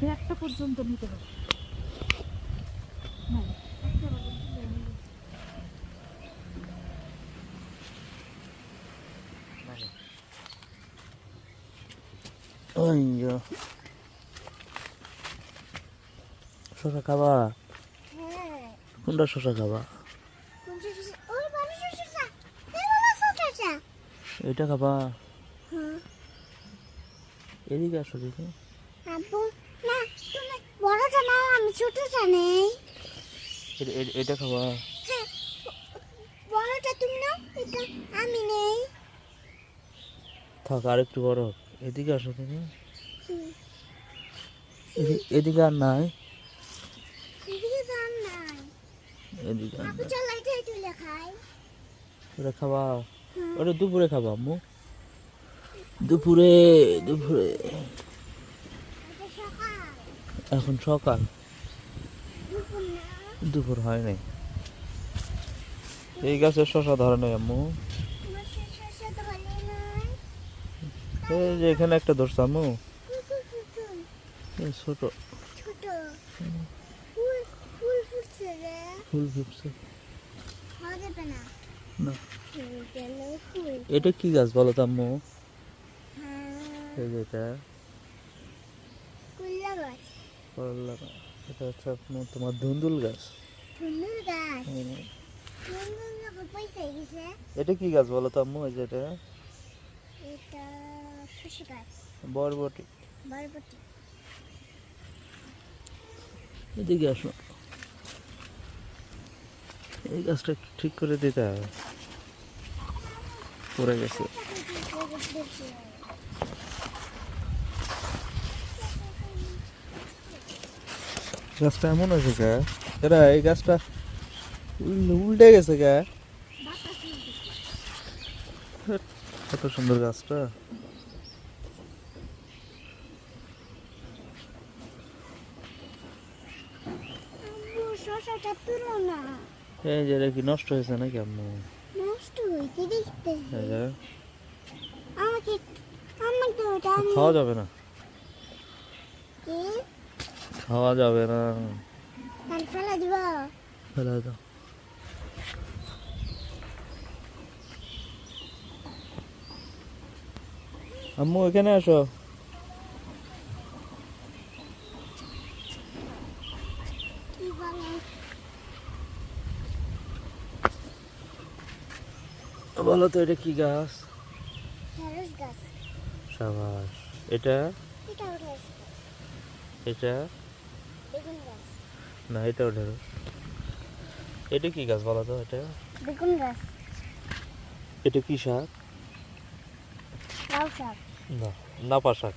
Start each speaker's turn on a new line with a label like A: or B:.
A: ব্যাগটা পর্যন্ত নিতে হবে।
B: শশা খাবা
C: হ্যাঁ।
B: কোনটা শশা খাবা এটা খাবা। এদিকে আসো দেখি।
C: আব্বু না তুমি বড়টা নাও আমি
B: এটা- খাবা।
C: হ্যাঁ বড়টা তুমি নাও এটা আমি নেই।
B: থাক আর একটু বড় হোক। এদিকে আসো তুমি এদিকে আর নাই।
C: এদিকে দাম নাই।
B: এদিকে আর নাই।
C: চল এটাই
B: খাবা। ওটা দুপুরে খাব আম্মু। দুপুরে দুপুরে। এখন সকাল।
C: দুপুর
B: হয় নাই। এই গাছের শশা ধরে নাই আম্মু। এই যে এখানে একটা ধরছে আম্মু। ছোট।
C: ফুল ফুটছে না।
B: এটা কি গাছ বলো তো আম্মু?
C: হ্যাঁ।
B: এটা। করলা এটা হচ্ছে আপনার তোমার ধুন্দুল গাছ। এটা কি গাছ বলো তো আম্মু? এই যে এটা। বরবটি।
C: বরবটি।
B: এদিকে আসো। এই গাছটা ঠিক করে দিতে হবে। পড়ে গেছে। গাছটা এমন হয়েছে গা। এরা এই গাছটা উল্টে গেছে গা। কত সুন্দর গাছটা।
C: শশাটা তুলো না।
B: এই যে কি নষ্ট হয়েছে নাকি আম্মু
C: নষ্ট হইতে দেখতে। আমাকে আমাকে ওটা আমি
B: খাওয়া যাবে না। খাওয়া যাবে না।
C: ফেলা দিব।
B: ফেলে দাও। আম্মু এখানে আসো
C: কি বলে
B: বলো তো এটা কি গাছ? সাবাস। এটা? এটা না এটাও ঢেঁড়স। এটা কি গাছ বলো তো এটা?
C: বেগুন গাছ।
B: এটা কি শাক?
C: লাউ শাক।
B: না নাপা শাক।